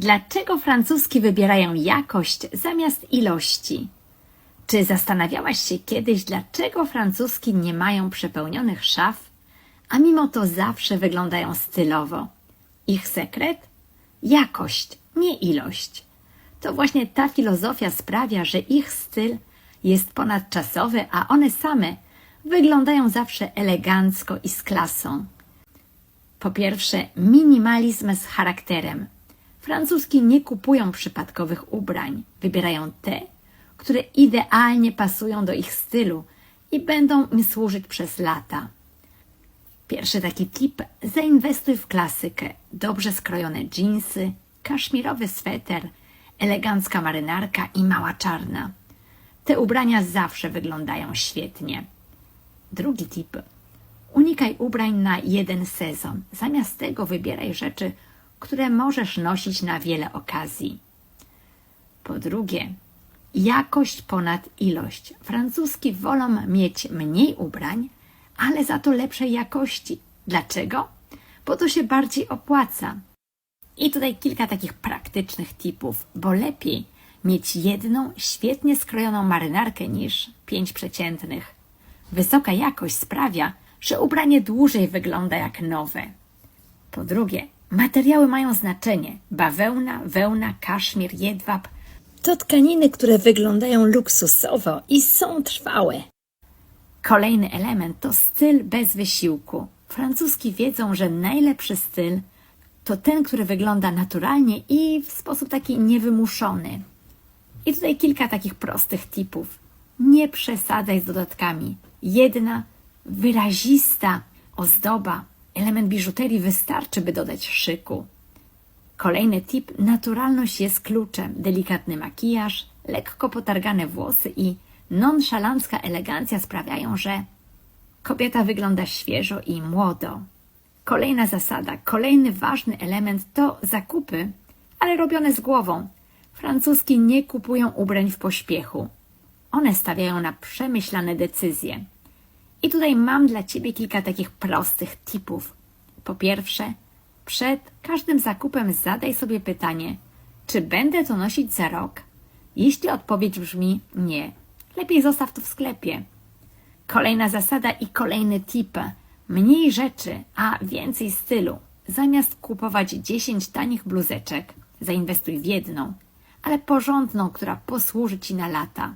Dlaczego francuski wybierają jakość zamiast ilości? Czy zastanawiałaś się kiedyś, dlaczego francuski nie mają przepełnionych szaf, a mimo to zawsze wyglądają stylowo? Ich sekret? Jakość, nie ilość. To właśnie ta filozofia sprawia, że ich styl jest ponadczasowy, a one same wyglądają zawsze elegancko i z klasą. Po pierwsze, minimalizm z charakterem. Francuski nie kupują przypadkowych ubrań, wybierają te, które idealnie pasują do ich stylu i będą im służyć przez lata. Pierwszy taki tip: zainwestuj w klasykę. Dobrze skrojone dżinsy, kaszmirowy sweter, elegancka marynarka i mała czarna. Te ubrania zawsze wyglądają świetnie. Drugi tip: unikaj ubrań na jeden sezon. Zamiast tego wybieraj rzeczy, które możesz nosić na wiele okazji. Po drugie, jakość ponad ilość. Francuski wolą mieć mniej ubrań, ale za to lepszej jakości. Dlaczego? Bo to się bardziej opłaca. I tutaj kilka takich praktycznych tipów, bo lepiej mieć jedną świetnie skrojoną marynarkę niż pięć przeciętnych. Wysoka jakość sprawia, że ubranie dłużej wygląda jak nowe. Po drugie, materiały mają znaczenie. Bawełna, wełna, kaszmir, jedwab to tkaniny, które wyglądają luksusowo i są trwałe. Kolejny element to styl bez wysiłku. Francuski wiedzą, że najlepszy styl to ten, który wygląda naturalnie i w sposób taki niewymuszony. I tutaj kilka takich prostych tipów. Nie przesadzaj z dodatkami. Jedna wyrazista ozdoba, element biżuterii wystarczy, by dodać szyku. Kolejny tip: naturalność jest kluczem. Delikatny makijaż, lekko potargane włosy i nonszalancka elegancja sprawiają, że kobieta wygląda świeżo i młodo. Kolejna zasada, kolejny ważny element to zakupy, ale robione z głową. Francuski nie kupują ubrań w pośpiechu. One stawiają na przemyślane decyzje. I tutaj mam dla Ciebie kilka takich prostych tipów. Po pierwsze, przed każdym zakupem zadaj sobie pytanie, czy będę to nosić za rok? Jeśli odpowiedź brzmi nie, lepiej zostaw to w sklepie. Kolejna zasada i kolejny tip. Mniej rzeczy, a więcej stylu. Zamiast kupować 10 tanich bluzeczek, zainwestuj w jedną, ale porządną, która posłuży Ci na lata.